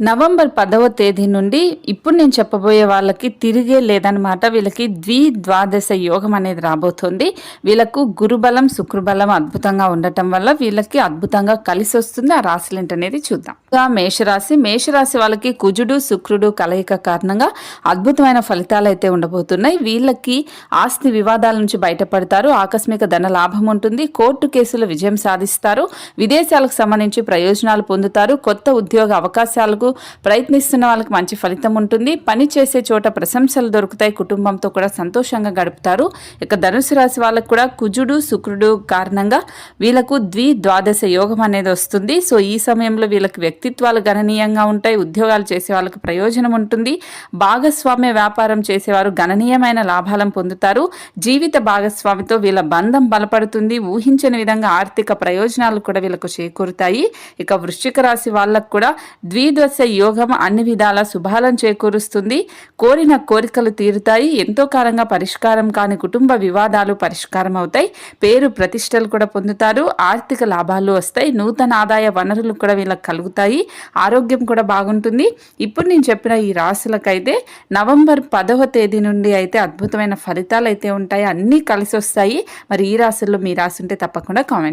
November పదవ తేదీ నుండి ఇప్పుడు నేను చెప్పబోయే వాళ్ళకి తిరిగే లేదనమాట వీళ్ళకి ద్వి ద్వాదశ యోగం అనేది రాబోతుంది. వీళ్ళకు గురుబలం శుక్రబలం అద్భుతంగా ఉండటం వల్ల వీళ్ళకి అద్భుతంగా కలిసి వస్తుంది. ఆ రాశులేంటనేది అనేది చూద్దాం. ఇంకా మేషరాశి. మేషరాశి వాళ్ళకి కుజుడు శుక్రుడు కలయిక కారణంగా అద్భుతమైన ఫలితాలు అయితే ఉండబోతున్నాయి. వీళ్ళకి ఆస్తి వివాదాల నుంచి బయటపడతారు. ఆకస్మిక ధన లాభం ఉంటుంది. కోర్టు కేసులు విజయం సాధిస్తారు. విదేశాలకు సంబంధించి ప్రయోజనాలు పొందుతారు. కొత్త ఉద్యోగ అవకాశాలకు ప్రయత్నిస్తున్న వాళ్ళకి మంచి ఫలితం ఉంటుంది. పని చేసే చోట ప్రశంసలు దొరుకుతాయి. కుటుంబంతో కూడా సంతోషంగా గడుపుతారు. ఇక ధనుసు రాశి వాళ్ళకు కూడా కుజుడు శుక్రుడు కారణంగా వీళ్ళకు ద్వి ద్వాదశ యోగం అనేది వస్తుంది. సో ఈ సమయంలో వీళ్ళకి వ్యక్తిత్వాలు గణనీయంగా ఉంటాయి. ఉద్యోగాలు చేసే వాళ్ళకి ప్రయోజనం ఉంటుంది. భాగస్వామ్య వ్యాపారం చేసేవారు గణనీయమైన లాభాలను పొందుతారు. జీవిత భాగస్వామితో వీళ్ళ బంధం బలపడుతుంది. ఊహించని విధంగా ఆర్థిక ప్రయోజనాలు కూడా వీళ్ళకు చేకూరుతాయి. ఇక వృశ్చిక రాశి వాళ్ళకు కూడా ద్విదశ యోగం అన్ని విధాల శుభాలను చేకూరుస్తుంది. కోరిన కోరికలు తీరుతాయి. ఎంతో కాలంగా పరిష్కారం కాని కుటుంబ వివాదాలు పరిష్కారం అవుతాయి. పేరు ప్రతిష్టలు కూడా పొందుతారు. ఆర్థిక లాభాలు వస్తాయి. నూతన ఆదాయ వనరులు కూడా వీళ్ళకి కలుగుతాయి. ఆరోగ్యం కూడా బాగుంటుంది. ఇప్పుడు నేను చెప్పిన ఈ రాశులకైతే నవంబర్ పదవ తేదీ నుండి అయితే అద్భుతమైన ఫలితాలు అయితే ఉంటాయి. అన్నీ కలిసి వస్తాయి. మరి ఈ రాశుల్లో మీ రాసి ఉంటే తప్పకుండా కామెంట్